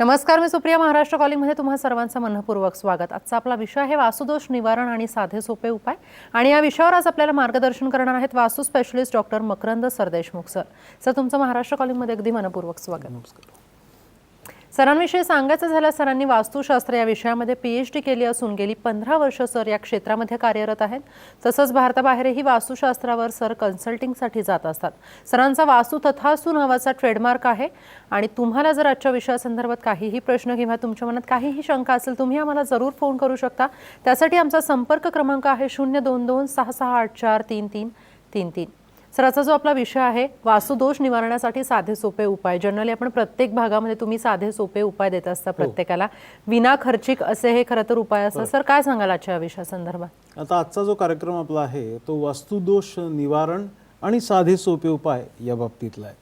नमस्कार मी सुप्रिया. महाराष्ट्र कॉलिंगमध्ये तुम्हा सर्वांचं मनपूर्वक स्वागत. आजचा आपला विषय आहे वासुदोष निवारण आणि साधे सोपे उपाय. आणि या विषयावर आज आपल्याला मार्गदर्शन करणार आहेत Vastu specialist doctor Makarand Sardeshmukh sir sir तुमचं महाराष्ट्र कॉलिंगमध्ये अगदी मनपूर्वक स्वागत. सरांविषयी सांगायचं झालं सरांनी वास्तुशास्त्र या विषयामध्ये पी एच डी केली असून गेली पंधरा वर्ष सर या क्षेत्रामध्ये कार्यरत आहेत. तसंच भारताबाहेरही वास्तुशास्त्रावर सर कन्सल्टिंगसाठी जात असतात. सरांचा वास्तू तथास्तू नावाचा ट्रेडमार्क आहे. आणि तुम्हाला जर आजच्या विषयासंदर्भात काहीही प्रश्न किंवा तुमच्या मनात काहीही शंका असेल तुम्ही आम्हाला जरूर फोन करू शकता. त्यासाठी आमचा संपर्क क्रमांक आहे शून्य दोन दोन सहा सहा आठ चार तीन तीन तीन तीन. सराचा जो आपला विषय आहे वास्तुदोष निवारणासाठी साधे सोपे उपाय. जनरली आपण प्रत्येक भागामध्ये तुम्ही साधे सोपे उपाय देत असता प्रत्येकाला. विना खर्चिक असे हे खरं तर उपाय असतात. सर काय सांगाल आजच्या विषयासंदर्भात आता आजचा जो कार्यक्रम आपला आहे तो वास्तुदोष निवारण आणि साधे सोपे उपाय या बाबतीतला आहे.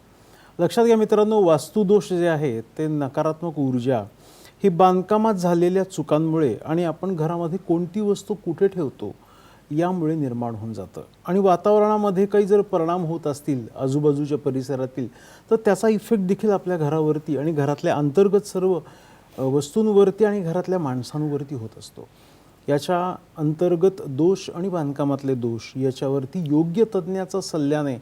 लक्षात घ्या मित्रांनो वास्तुदोष जे आहे ते नकारात्मक ऊर्जा ही बांधकामात झालेल्या चुकांमुळे आणि आपण घरामध्ये कोणती वस्तू कुठे ठेवतो यामुळे निर्माण होऊन जातं. आणि वातावरणामध्ये काही जर परिणाम होत असतील आजूबाजूच्या परिसरातील तर त्याचा इफेक्ट देखील आपल्या घरावरती आणि घरातल्या अंतर्गत सर्व वस्तूंवरती आणि घरातल्या माणसांवरती होत असतो. याच्या अंतर्गत दोष आणि बांधकामातले दोष याच्यावरती योग्य तज्ज्ञाचा सल्ल्याने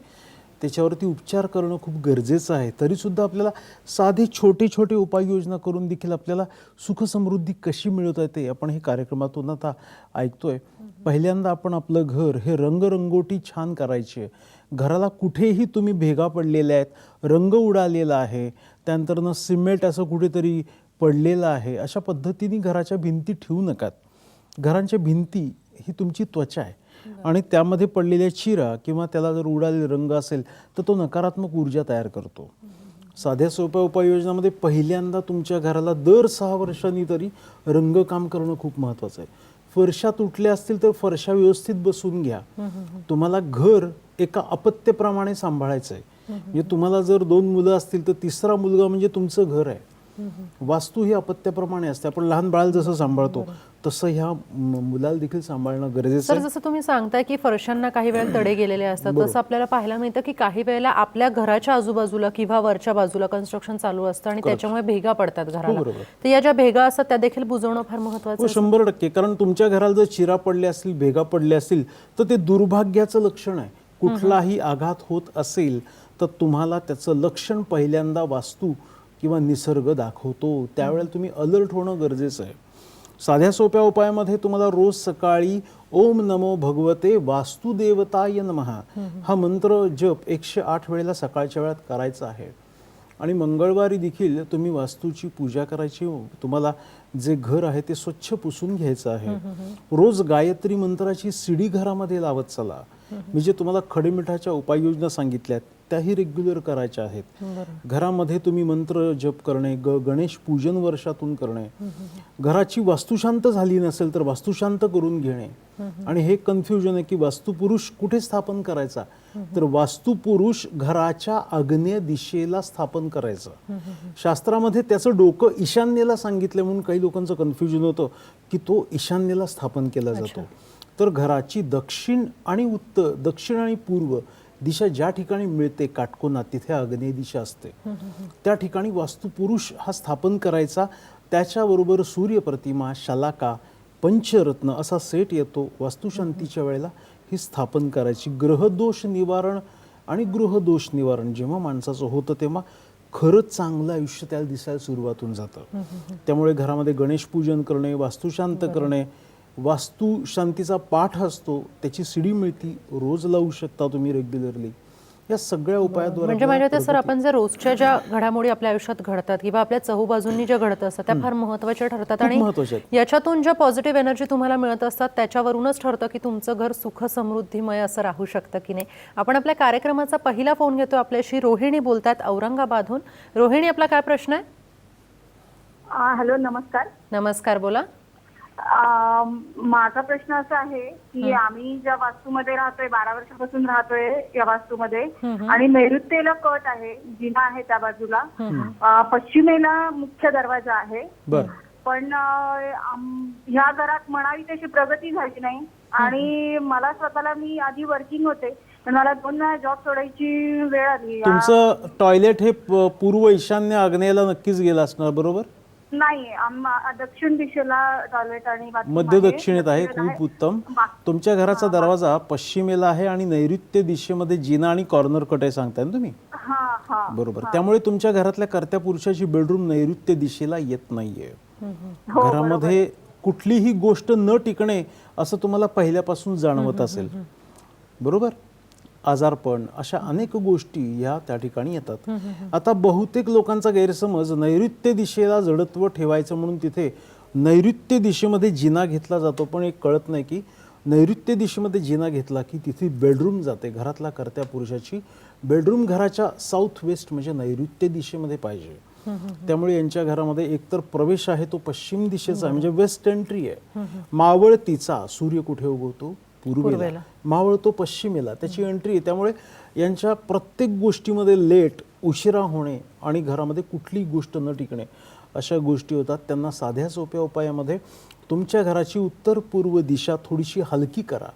त्याच्यावरती उपचार करणं खूप गरजेचं आहे. तरीसुद्धा आपल्याला साधे छोटे छोटे उपाययोजना करून देखील आपल्याला सुखसमृद्धी कशी मिळवता येते आपण हे कार्यक्रमातून आता ऐकतोय. पहिल्यांदा आपण आपलं घर हे रंगरंगोटी छान करायची आहे. घराला कुठेही तुम्ही भेगा पडलेल्या आहेत रंग उडालेला आहे त्यानंतरनं सिमेंट असं कुठेतरी पडलेलं आहे अशा पद्धतीने घराच्या भिंती ठेवू नकात घरांच्या भिंती ही तुमची त्वचा आहे. आणि त्यामध्ये पडलेल्या चिरा किंवा त्याला जर उडालेला रंग असेल तर तो नकारात्मक ऊर्जा तयार करतो. साध्या सोप्या उपाययोजनामध्ये पहिल्यांदा तुमच्या घराला दर सहा वर्षांनी तरी रंगकाम करणं खूप महत्त्वाचं आहे. फरशा तुटल्या असतील तर फरशा व्यवस्थित बसून घ्या. तुम्हाला घर एका अपत्यप्रमाणे सांभाळायचं आहे म्हणजे तुम्हाला जर दोन मुलं असतील तर तिसरा मुलगा म्हणजे तुमचं घर आहे. वास्तू ही अपत्याप्रमाणे असते. आपण लहान बाळ जसं सांभाळतो तसं ह्या मुलाला देखील सांभाळणं गरजेचं सर जसं तुम्ही सांगताय की फरशांना काही वेळा तडे गेलेले असतात तसं आपल्याला पाहायला मिळतं की काही वेळेला आपल्या घराच्या आजूबाजूला किंवा वरच्या बाजूला कन्स्ट्रक्शन चालू असतं आणि त्याच्यामुळे भेगा पडतात घराला. बरोबर. तर या ज्या भेगा असतात त्या देखील बुजवणं फार महत्वाचं हो शंभर टक्के. कारण तुमच्या घराला जर चिरा पडल्या असतील भेगा पडल्या असतील तर ते दुर्भाग्याचं लक्षण आहे. कुठलाही आघात होत असेल तर तुम्हाला त्याचं लक्षण पहिल्यांदा वास्तू किंवा निसर्ग दाखवतो. त्यावेळेला तुम्ही अलर्ट होणं गरजेचं आहे. साध्या सोप्या उपायामध्ये तुम्हाला रोज सकाळी ओम नमो भगवते वास्तुदेवताय नमहा हा मंत्र जप एकशे आठ वेळेला सकाळच्या वेळात करायचा आहे. आणि मंगळवारी देखील तुम्ही वास्तूची पूजा करायची तुम्हाला जे घर आहे ते स्वच्छ पुसून घ्यायचं आहे. रोज गायत्री मंत्राची सिडी घरामध्ये लावत चला. मी जे तुम्हाला खडेमिठाच्या उपाययोजना सांगितल्यात त्याही रेग्युलर करायच्या आहेत. घरामध्ये तुम्ही मंत्र जप करणे ग गणेश पूजन वर्षातून करणे. घराची वास्तुशांत झाली नसेल तर वास्तुशांत करून घेणे. आणि हे कन्फ्युजन आहे की वास्तुपुरुष कुठे स्थापन करायचा? तर वास्तुपुरुष घराच्या आग्नेय दिशेला स्थापन करायचं. शास्त्रामध्ये त्याचं डोकं ईशान्येला सांगितलं म्हणून काही लोकांचं कन्फ्युजन होतं की तो ईशान्येला स्थापन केला जातो. तर घराची दक्षिण आणि उत्तर दक्षिण आणि पूर्व दिशा ज्या ठिकाणी मिळते काटकोनात तिथे आग्नेय दिशा असते. त्या ठिकाणी वास्तुपुरुष हा स्थापन करायचा. त्याच्याबरोबर सूर्यप्रतिमा शलाका पंचरत्न असा सेट येतो. वास्तुशांतीच्या वेळेला ही स्थापन करायची. ग्रहदोष निवारण आणि गृहदोष निवारण जेव्हा माणसाचं होतं तेव्हा खरंच चांगलं आयुष्य त्याला दिसायला सुरुवातून जातं. त्यामुळे घरामध्ये गणेश पूजन करणे वास्तुशांत करणे वास्तू शांतीचा पाठ असतो त्याची सिडी मिळती रोज लावू शकता तुम्ही रेग्युलरली या सगळ्या उपायाद्वारे म्हणजे ते सर आपण जर रोजच्या ज्या घडामोडी आपल्या आयुष्यात घडतात किंवा आपल्या चहूबाजूंनी ज्या घडत असतात त्या फार महत्त्वाच्या ठरतात आणि. याच्यातून ज्या पॉझिटिव्ह एनर्जी तुम्हाला मिळत असतात त्याच्यावरूनच ठरतं की तुमचं घर सुख समृद्धीमय असं राहू शकतं की नाही. आपण आपल्या कार्यक्रमाचा पहिला फोन घेतो आपल्याशी. रोहिणी बोलतात औरंगाबादहून. रोहिणी आपला काय प्रश्न आहे? हॅलो नमस्कार. नमस्कार बोला. माझा प्रश्न असा आहे की आम्ही ज्या वास्तूमध्ये राहतोय बारा वर्षापासून राहतोय या वास्तूमध्ये आणि नैऋत्येला कट आहे जिना आहे त्या बाजूला. पश्चिमेला मुख्य दरवाजा आहे. बरं. पण आम- ह्या घरात म्हणावी तशी प्रगती झाली नाही. आणि मला स्वतःला मी आधी वर्किंग होते पण मला दोन वेळा जॉब सोडायची वेळ आली. या- तुमचं टॉयलेट हे प- पूर्व ईशान्य आग्नेयला नक्कीच गेलं असणार बरोबर? नाही आम्हा दक्षिण दिशेला टॉयलेट आणि bathroom मध्य आहे. दक्षिणेत आहे खूप उत्तम. तुमच्या घराचा दरवाजा पश्चिमेला आहे आणि नैऋत्य दिशेमध्ये जिना आणि कॉर्नर कट आहे सांगताय ना तुम्ही? हा हा बरोबर. त्यामुळे तुमच्या घरातल्या कर्त्या पुरुषाची बेडरूम नैऋत्य दिशेला येत नाहीये. हो, घरामध्ये कुठलीही गोष्ट न टिकणे असं तुम्हाला पहिल्यापासून जाणवत असेल. बरोबर? आजारपण अशा अनेक गोष्टी ह्या त्या ठिकाणी येतात. आता बहुतेक लोकांचा गैरसमज नैऋत्य दिशेला जडत्व ठेवायचं म्हणून तिथे नैऋत्य दिशेमध्ये जिना घेतला जातो पण एक कळत नाही की नैऋत्य दिशेमध्ये जिना घेतला की तिथे बेडरूम जाते घरातला कर्त्या पुरुषाची. बेडरूम घराच्या साऊथ वेस्ट म्हणजे नैऋत्य दिशेमध्ये पाहिजे. त्यामुळे यांच्या घरामध्ये एकतर प्रवेश आहे तो पश्चिम दिशेचा आहे, म्हणजे वेस्ट एंट्री आहे. मावळतीचा सूर्य कुठे उगवतो? पूर्वेला. मावळतो पश्चिमेला. त्याची एंट्री त्यामुळे यांच्या प्रत्येक गोष्टीमध्ये लेट उशिरा होणे आणि घरामध्ये कुठलीही गोष्ट न टिकणे अशा गोष्टी होतात. त्यांना साध्या सोप्या उपायामध्ये तुमच्या घराची उत्तर पूर्व दिशा थोडीशी हलकी करा.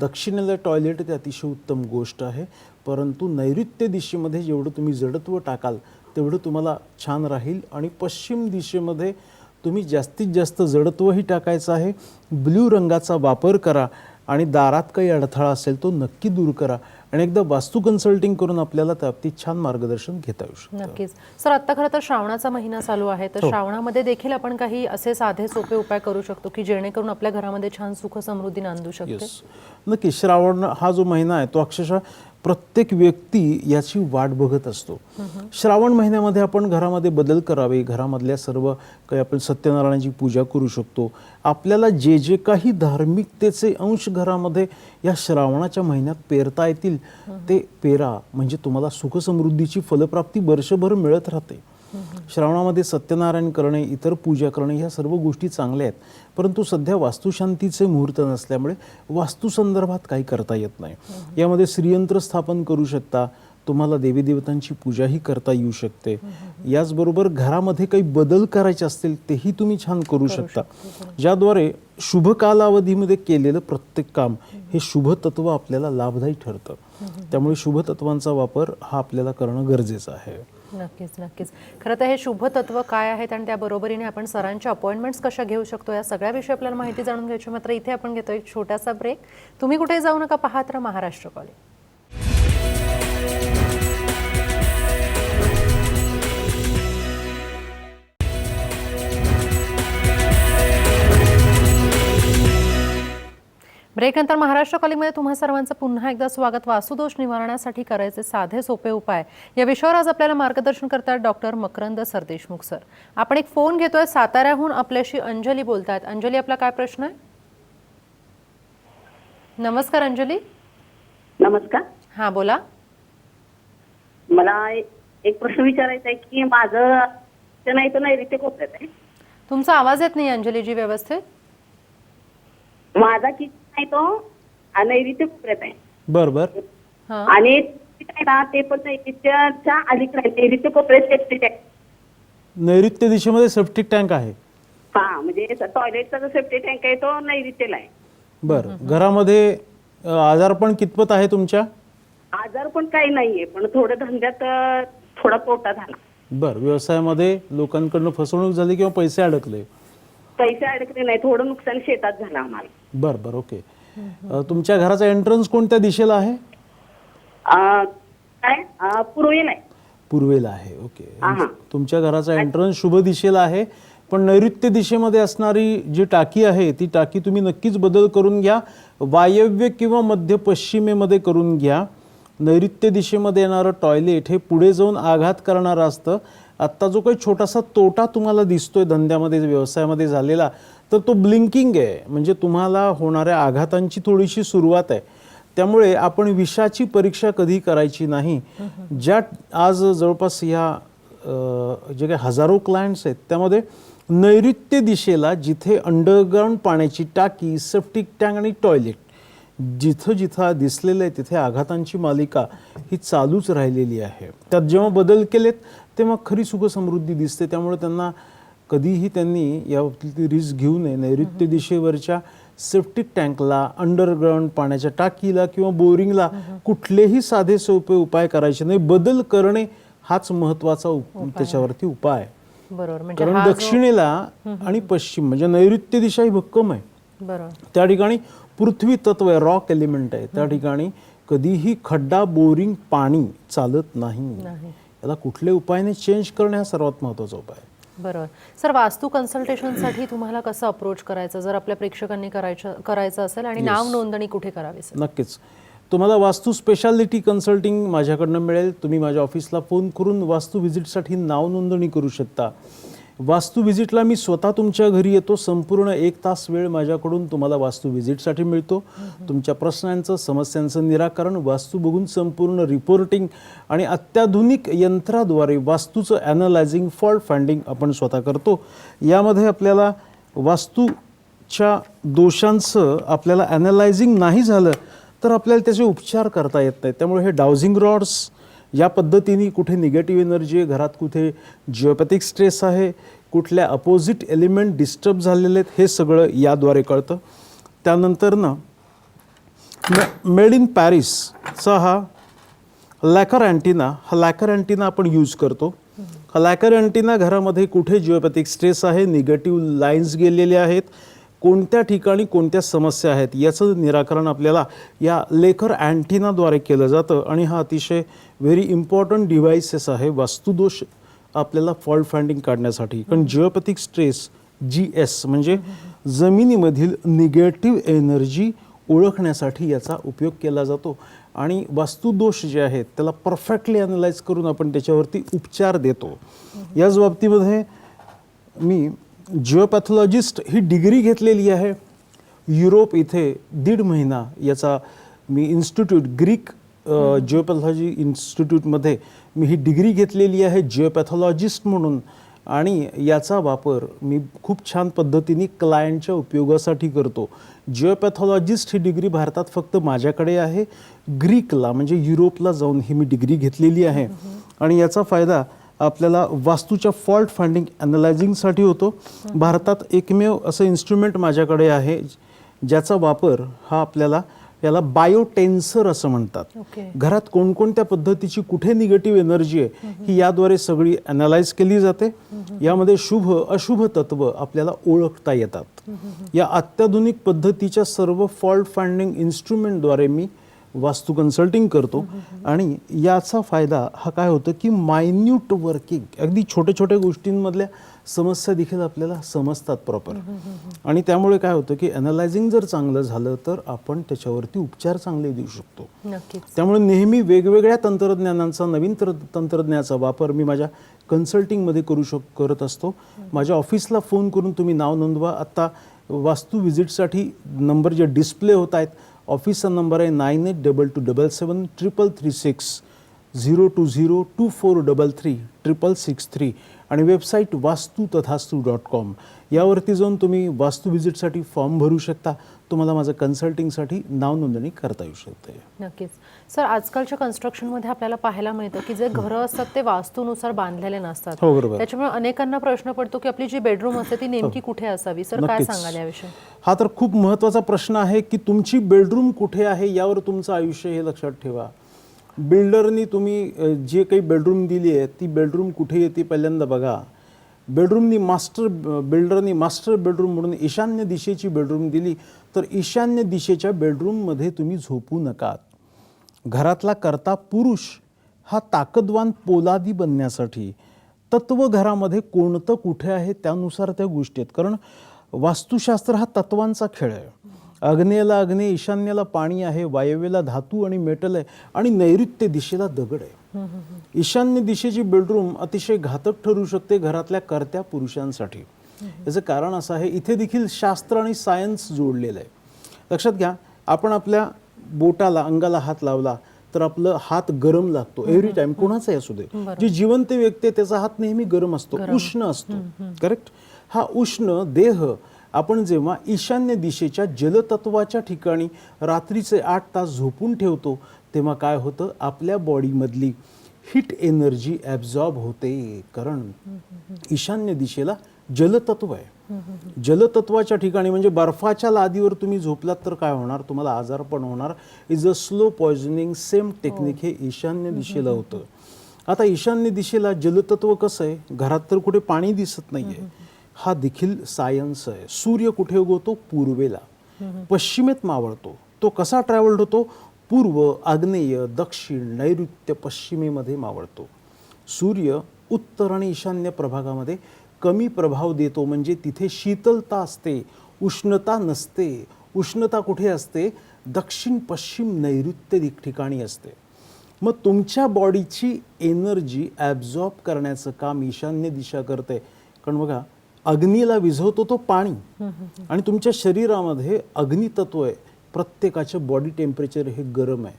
दक्षिणेला टॉयलेट ते अतिशय उत्तम गोष्ट आहे. परंतु नैऋत्य दिशेमध्ये जेवढं तुम्ही जडत्व टाकाल तेवढं तुम्हाला छान राहील. आणि पश्चिम दिशेमध्ये तुम्ही जास्तीत जास्त जडत्वही टाकायचं आहे. ब्ल्यू रंगाचा वापर करा. आणि दारात काही अडथळा असेल तो नक्की दूर करा आणि एकदा वास्तू कन्सल्टिंग करून आपल्याला त्या बाबतीत छान मार्गदर्शन घेता येऊ शकतं. नक्कीच. सर आता खरं तर श्रावणाचा महिना चालू आहे तर श्रावणामध्ये देखील आपण काही असे साधे सोपे उपाय करू शकतो की जेणेकरून आपल्या घरामध्ये छान सुख समृद्धी नांदू शकते? नक्की श्रावण हा जो महिना आहे तो अक्षरशः प्रत्येक व्यक्ती याची वाट बघत असतो. श्रावण महिन्यामध्ये आपण घरामध्ये बदल करावे घरामधल्या सर्व काही आपण सत्यनारायणाची पूजा करू शकतो. आपल्याला जे जे काही धार्मिकतेचे अंश घरामध्ये या श्रावणाच्या महिन्यात पेरता येतील ते पेरा. म्हणजे तुम्हाला सुखसमृद्धीची फलप्राप्ती वर्षभर मिळत राहते. श्रावणामध्ये सत्यनारायण करणे इतर पूजा करणे ह्या सर्व गोष्टी चांगल्या आहेत. परंतु सध्या वास्तुशांतीचे मुहूर्त नसल्यामुळे वास्तुसंदर्भात काही करता येत नाही. यामध्ये श्रीयंत्र स्थापन करू शकता तुम्हाला देवी देवतांची पूजाही करता येऊ शकते. याचबरोबर घरामध्ये काही बदल करायचे असतील तेही तुम्ही छान करू शकता. ज्याद्वारे शुभ कालावधीमध्ये केलेलं प्रत्येक काम हे शुभ तत्व आपल्याला लाभदायी ठरतं. त्यामुळे शुभ तत्वांचा वापर हा आपल्याला करणं गरजेचं आहे. नक्कीच नक्कीच. खरं तर हे शुभ तत्व काय आहेत आणि त्या बरोबरीने आपण सरांच्या अपॉइंटमेंट्स कशा घेऊ शकतो या सगळ्याविषयी आपल्याला माहिती जाणून घ्यायची मात्र इथे आपण घेतो एक छोटासा ब्रेक. तुम्ही कुठे जाऊ नका पाहत राहा महाराष्ट्र कॉलेज. ब्रेक नंतर महाराष्ट्र कॉलिंगमध्ये तुम्हा सर्वांचं पुन्हा एकदा स्वागत वासुदोष निवारणासाठी करायचे साधे सोपे उपाय. या विषयावर आज आपल्याला मार्गदर्शन करतात डॉक्टर मकरंद सरदेशमुख सर. आपण एक फोन घेतोय साताऱ्याहून आपल्याशी अंजली बोलतायत. अंजली आपला काय प्रश्न आहे? नमस्कार अंजली. नमस्कार. हां बोला. मला एक प्रश्न विचारायचा आहे की माझं ते नाही तर आहे तुमचा आवाज येत नाही अंजलीजी व्यवस्थित. माझा किचन नाही तो नैऋत्य कोपऱ्यात आहे. बरं बरं. हां. आणि ते काय ना ते पण नैऋत्यच्या अलीकडे आहे. नैऋत्य कोपऱ्यात सेफ्टी टँक नैऋत्य दिशेमध्ये सेप्टिक टँक आहे. हा म्हणजे टॉयलेटचा जो सेफ्टी टँक आहे तो नैऋत्यला आहे. बरं. घरामध्ये अ, आजारपण कितपत आहे तुमच्या? आजार पण काही नाहीये पण थोडं धंद्यात अ, थोडा तोटा झाला. बरं. व्यवसायामध्ये लोकांकडनं फसवणूक झाली किंवा पैसे अडकले? पैसे अडकले नाही थोडं नुकसान शेतात झालं आम्हाला. बरं बरं ओके. तुमच्या घराचा एंट्रन्स कोणत्या दिशेला आहे? अ, काय? अ, पूर्वेला आहे. पूर्वेला आहे ओके. तुमच्या घराचा एंट्रन्स शुभ दिशेला आहे पण नैऋत्य दिशेमध्ये असणारी जी टाकी आहे ती टाकी तुम्ही नक्कीच बदल करून घ्या. वायव्य किंवा मध्य पश्चिमेमध्ये करून घ्या. नैऋत्य दिशेमध्ये येणारं टॉयलेट हे पुढे जाऊन आघात करणारं असतं. आत्ता जो काही छोटासा तोटा तुम्हाला दिसतोय धंद्यामध्ये व्यवसायामध्ये झालेला तर तो ब्लिंकिंग आहे. म्हणजे तुम्हाला होणाऱ्या आघातांची थोडीशी सुरुवात आहे. त्यामुळे आपण विषाची परीक्षा कधी करायची नाही. ज्या आज जवळपास ह्या जे काही हजारो क्लायंट्स आहेत त्यामध्ये नैऋत्य दिशेला जिथे अंडरग्राऊंड पाण्याची टाकी सेफ्टिक टँक आणि टॉयलेट जिथं जिथं दिसलेलं आहे तिथे आघातांची मालिका ही चालूच राहिलेली आहे. त्यात जेव्हा बदल केलेत तेव्हा खरी सुखसमृद्धी दिसते. त्यामुळे त्यांना कधीही त्यांनी या बाबतीत रिस्क घेऊ नये. नैऋत्य दिशेवरच्या सेप्टिक टँकला अंडरग्राऊंड पाण्याच्या टाकीला किंवा बोरिंगला कुठलेही साधे सोपे उपाय करायचे नाही. बदल करणे हाच महत्त्वाचा उप त्याच्यावरती उपाय. आहे बरोबर. म्हणजे कारण दक्षिणेला आणि पश्चिम म्हणजे नैऋत्य दिशा ही भक्कम आहे. त्या ठिकाणी पृथ्वी तत्व आहे रॉक एलिमेंट आहे. त्या ठिकाणी कधीही खड्डा बोरिंग पाणी चालत नाही. नाही. याला कुठले उपायाने चेंज करणे हा सर्वात महत्त्वाचा उपाय आहे. बरोबर सर वास्तू कन्सल्टेशनसाठी तुम्हाला कसं अप्रोच करायचं? जर आपल्या प्रेक्षकांनी करायचं करायचं असेल आणि नाव नोंदणी कुठे करावी सर? नक्कीच. तुम्हाला वास्तू स्पेशालिटी कन्सल्टिंग माझ्याकडनं मिळेल. तुम्ही माझ्या ऑफिसला फोन करून वास्तू व्हिजिटसाठी नाव नोंदणी करू शकता. वास्तू व्हिजिटला मी स्वतः तुमच्या घरी येतो. संपूर्ण एक तास वेळ माझ्याकडून तुम्हाला वास्तू व्हिजिटसाठी मिळतो. तुमच्या प्रश्नांचं समस्यांचं निराकरण वास्तू बघून संपूर्ण रिपोर्टिंग आणि अत्याधुनिक यंत्राद्वारे वास्तूचं ॲनलायझिंग फॉल्ट फाइंडिंग आपण स्वतः करतो. यामध्ये आपल्याला वास्तूच्या दोषांचं आपल्याला ॲनलायझिंग नाही झालं तर आपल्याला त्याचे उपचार करता येत नाहीत त्यामुळे हे डाउझिंग रॉड्स या पद्धतीने कुठे निगेटिव्ह एनर्जी आहे घरात कुठे जिओपॅथिक स्ट्रेस आहे कुठल्या अपोजिट एलिमेंट डिस्टर्ब झालेले आहेत हे सगळं याद्वारे कळतं. त्यानंतर ना मेड इन पॅरिसचा हा लॅकर अँटिना हा लॅकर अँटिना आपण यूज करतो. हा लॅकर अँटिना घरामध्ये कुठे जिओपॅथिक स्ट्रेस आहे निगेटिव्ह लाईन्स गेलेले आहेत कोणत्या ठिकाणी कोणत्या समस्या आहेत याचं निराकरण आपल्याला या लेखर अँटिनाद्वारे केलं जातं आणि हा अतिशय व्हेरी इम्पॉर्टंट डिव्हाइसेस आहे. वास्तुदोष आपल्याला फॉल्ट फाइंडिंग काढण्यासाठी. कारण जिओपॅथिक स्ट्रेस जी एस म्हणजे जमिनीमधील निगेटिव्ह एनर्जी ओळखण्यासाठी याचा उपयोग केला जातो. आणि वास्तुदोष जे आहेत त्याला परफेक्टली अनलाइज करून आपण त्याच्यावरती उपचार देतो. याच बाबतीमध्ये मी जिओपॅथॉलॉजिस्ट ही डिग्री घेतलेली आहे. युरोप इथे दीड महिना याचा मी इन्स्टिट्यूट ग्रीक जिओपॅथॉलॉजी इन्स्टिट्यूटमध्ये मी ही डिग्री घेतलेली आहे जिओपॅथॉलॉजिस्ट म्हणून. आणि याचा वापर मी खूप छान पद्धतीने क्लायंटच्या उपयोगासाठी करतो. जिओपॅथॉलॉजिस्ट ही डिग्री भारतात फक्त माझ्याकडे आहे. ग्रीकला म्हणजे युरोपला जाऊन ही मी डिग्री घेतलेली आहे. आणि याचा फायदा आपल्याला वास्तूच्या फॉल्ट फाइंडिंग अनालायझिंगसाठी होतो. भारतात एकमेव असं इन्स्ट्रुमेंट माझ्याकडे आहे ज्याचा वापर हा आपल्याला याला बायोटेन्सर असं म्हणतात. घरात कोणकोणत्या पद्धतीची कुठे निगेटिव्ह एनर्जी आहे ही याद्वारे सगळी अनालाइज केली जाते. यामध्ये शुभ अशुभ तत्व आपल्याला ओळखता येतात. या अत्याधुनिक पद्धतीच्या सर्व फॉल्ट फाइंडिंग इन्स्ट्रुमेंटद्वारे मी वास्तू कन्सल्टिंग करतो. आणि याचा फायदा हा काय होतं की मायन्यूट वर्किंग अगदी छोट्या छोट्या गोष्टींमधल्या समस्या देखील आपल्याला समजतात प्रॉपर आणि त्यामुळे काय होतं की अनालायझिंग जर चांगलं झालं तर आपण त्याच्यावरती उपचार चांगले देऊ शकतो. त्यामुळे नेहमी वेगवेगळ्या तंत्रज्ञानांचा नवीन तर तंत्रज्ञानाचा वापर मी माझ्या कन्सल्टिंगमध्ये करू शक करत असतो. माझ्या ऑफिसला फोन करून तुम्ही नाव नोंदवा. आत्ता वास्तू व्हिजिटसाठी नंबर जे डिस्प्ले होत आहेत ऑफिसचा नंबर आहे nine eight double two double seven triple three six zero two zero two four double three triple six three आणि वेबसाईट वास्तू तथास्तू डॉट कॉम. यावरती जाऊन तुम्ही वास्तू व्हिजिटसाठी फॉर्म भरू शकता. तुम्हाला माझं कन्सल्टिंगसाठी नाव नोंदणी करता येऊ शकते. नक्कीच. सर आजकालच्या कन्स्ट्रक्शनमध्ये आपल्याला पाहायला मिळतं की जे घरं असतात ते वास्तूनुसार बांधलेले नसतात. हो, बरोबर. त्याच्यामुळे अनेकांना प्रश्न पडतो की आपली जी बेडरूम असते ती नेमकी कुठे असावी? सर काय. सांगाल याविषयी? हा तर खूप महत्त्वाचा प्रश्न आहे की तुमची बेडरूम कुठे आहे यावर तुमचं आयुष्य हे लक्षात ठेवा. बिल्डरनी तुम्ही जे काही बेडरूम दिली आहे ती बेडरूम कुठे येते पहिल्यांदा बघा. बेडरूमनी मास्टर बिल्डरनी मास्टर बेडरूम म्हणून ईशान्य दिशेची बेडरूम दिली तर ईशान्य दिशेच्या बेडरूममध्ये तुम्ही झोपू नका. घरातला करता पुरुष हा ताकदवान पोलादी बनण्यासाठी तत्व घरामध्ये कोणतं कुठे आहे त्यानुसार त्या गोष्टी आहेत. कारण वास्तुशास्त्र हा तत्वांचा खेळ आहे. अग्नेयला अग्नेय ईशान्येला पाणी आहे वायव्येला धातू आणि मेटल आहे आणि नैऋत्य दिशेला दगड आहे. ईशान्य दिशेची बेडरूम अतिशय घातक ठरू शकते घरातल्या करत्या पुरुषांसाठी. याचं कारण असं आहे इथे देखील शास्त्र आणि सायन्स जोडलेलं आहे. लक्षात घ्या आपण आपल्या बोटाला अंगाला हात लावला तर आपलं हात गरम लागतो. एव्हरी टाइम कोणाचाही असू दे. जी जिवंत व्यक्ती आहे त्याचा हात नेहमी गरम असतो उष्ण असतो. करेक्ट हा उष्ण देह आपण जेव्हा ईशान्य दिशेच्या जलतत्वाच्या ठिकाणी रात्रीचे आठ तास झोपून ठेवतो तेव्हा काय होतं? आपल्या बॉडीमधली हिट एनर्जी ॲब्झॉर्ब होते. कारण ईशान्य दिशेला जलतत्व आहे. जलतत्वाच्या ठिकाणी म्हणजे बर्फाच्या लादीवर तुम्ही झोपलात तर काय होणार? तुम्हाला आजार पण होणार. Is a slow poisoning same technique हे ईशान्य दिशेला होतं. आता ईशान्य दिशेला जलतत्व कसं आहे? घरात तर कुठे पाणी दिसत नाहीये. हा देखील सायन्स आहे. सूर्य कुठे उगवतो? पूर्वेला. पश्चिमेत मावळतो. तो कसा ट्रॅव्हल्ड होतो? पूर्व आग्नेय दक्षिण नैऋत्य पश्चिमेमध्ये मावळतो. सूर्य उत्तर आणि ईशान्य प्रभागामध्ये कमी प्रभाव देतो म्हणजे तिथे शीतलता असते उष्णता नसते. उष्णता कुठे असते? दक्षिण पश्चिम नैऋत्य ठिकाणी असते. मग तुमच्या बॉडीची एनर्जी ॲब्झॉर्ब करण्याचं काम ईशान्य दिशा करते. कारण बघा अग्नीला विझवतो तो पाणी. आणि तुमच्या शरीरामध्ये अग्नितत्व आहे. प्रत्येकाचं बॉडी टेम्परेचर हे गरम आहे.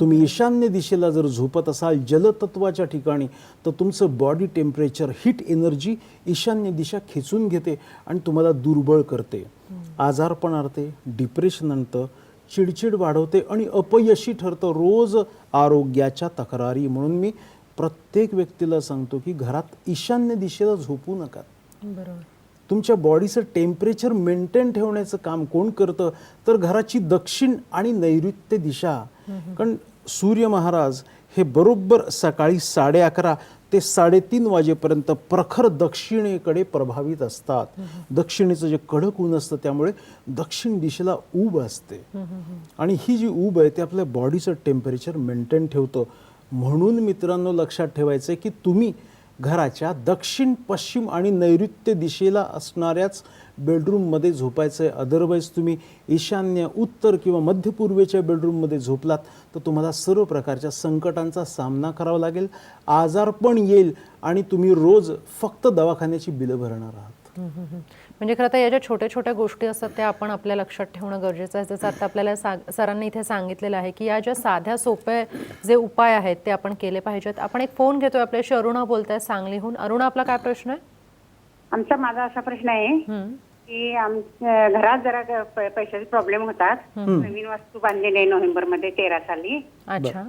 तुम्ही ईशान्य दिशेला जर झोपत असाल जलतत्वाच्या ठिकाणी तर तुमचं बॉडी टेम्परेचर हीट एनर्जी ईशान्य दिशा खेचून घेते आणि तुम्हाला दुर्बळ करते. आजारपण आणते डिप्रेशन आणतं चिडचिड वाढवते आणि अपयशी ठरतं. रोज आरोग्याच्या तक्रारी. म्हणून मी प्रत्येक व्यक्तीला सांगतो की घरात ईशान्य दिशेला झोपू नका. बरोबर. तुमच्या बॉडीचं टेम्परेचर मेंटेन ठेवण्याचं काम कोण करतं? तर घराची दक्षिण आणि नैऋत्य दिशा. कारण सूर्य महाराज हे बरोबर सकाळी साडे अकरा ते साडेतीन वाजेपर्यंत प्रखर दक्षिणेकडे प्रभावित असतात. दक्षिणेचं जे कडक ऊन असतं त्यामुळे दक्षिण दिशेला ऊब असते. आणि ही जी ऊब आहे ते आपल्या बॉडीचं टेम्परेचर मेंटेन ठेवतं. म्हणून मित्रांनो लक्षात ठेवायचं आहे की तुम्ही घराच्या दक्षिण पश्चिम आणि नैऋत्य दिशेला असणाऱ्याच बेडरूममध्ये झोपायचं आहे. अदरवाईज तुम्ही ईशान्य उत्तर किंवा मध्य पूर्वेच्या बेडरूममध्ये झोपलात तर तुम्हाला सर्व प्रकारच्या संकटांचा सामना करावा लागेल. आजारपण येईल आणि तुम्ही रोज फक्त दवाखान्याची बिलं भरणार आहात. म्हणजे खरं तर या ज्या छोट्या छोट्या गोष्टी असतात त्या आपण आपल्या लक्षात ठेवणं गरजेचं आहे. जसं आता आपल्याला सांग सरांनी इथे सांगितलेलं आहे की या ज्या साध्या सोप्या जे उपाय आहेत ते आपण केले पाहिजेत. आपण एक फोन घेतोय आपल्याशी अरुणा बोलताय सांगलीहून. अरुणा आपला काय प्रश्न आहे? आमचा माझा असा प्रश्न आहे. की आमच्या घरात जरा पैशाचे प्रॉब्लेम होतात. नवीन वास्तू बांधलेली आहे नोव्हेंबरमध्ये तेरा साली अच्छा.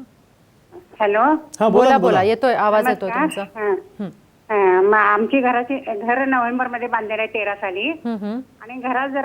हॅलो? हा बोला बोला येतोय आवाज येतोय. तुमचा. मग आमची घराची घर नोव्हेंबरमध्ये बांधलेलं आहे तेरा साली हम्म, हम्म. आणि घरात जरा